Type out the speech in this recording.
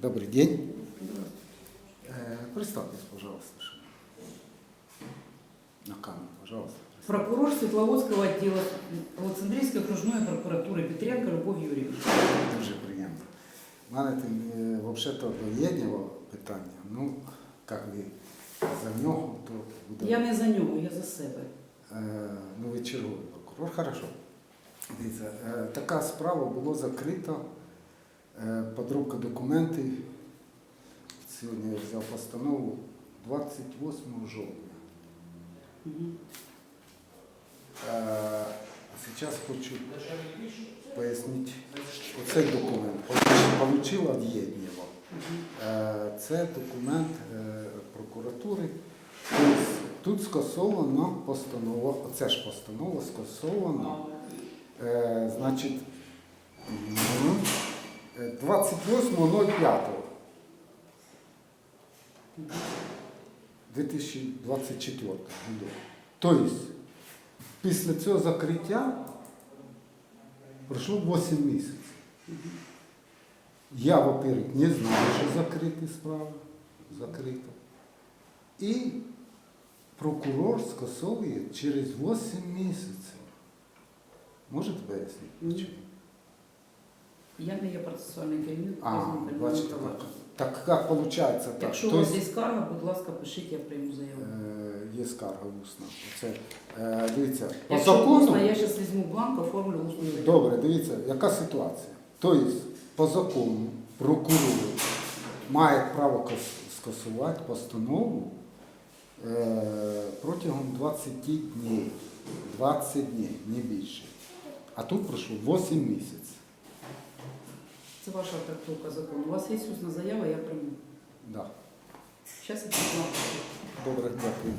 Добрый день. Э, Представьтесь, пожалуйста. что- На камеру, пожалуйста. Прокурор Светловодского отдела Александрийской окружной прокуратуры Петренко Любовь Юрьевна. Дуже приємно. У мене тим, е, взагалі-то до єднього питання. Ну, як ви за нього, то буде. Я не за нього, я за себе. Е, ну, ви черговий прокурор. Хорошо. Дивіться, е, така справа було закрито. Е, Подробка документів. Сьогодні я взяв постанову 28 жовтня. Е, Зараз хочу пояснити оцей документ. Получила від Єднєва. Мгм. Е, Це документ прокуратури. Тут скасована постанова, оце ж постанова скасована. Значить, 2024 року. Тобто, після цього закриття пройшло 8 місяців. Я, во-первых, не знаю, що закрити справи, закрита. І прокурор скасовує через 8 місяців. Можете пояснити? Я не є процесуальний керівник А, вказаного кримінального так. провадження. Так як виходить так? Якщо у вас є скарга, будь ласка, пишіть, я прийму заяву. е, є скарга усна. Це, е, дивіться, по Якщо закону. усно, я зараз візьму бланк, оформлю усну заяву. Добре, дивіться, яка ситуація. Тобто, по закону прокурор має право кас- скасувати постанову е, протягом 20 днів. 20 днів, не більше. А тут пройшло 8 місяців. Це ваша трактовка закону. У вас є усна заява, я прийму. Да. Зараз я прийму. Добре, дякую.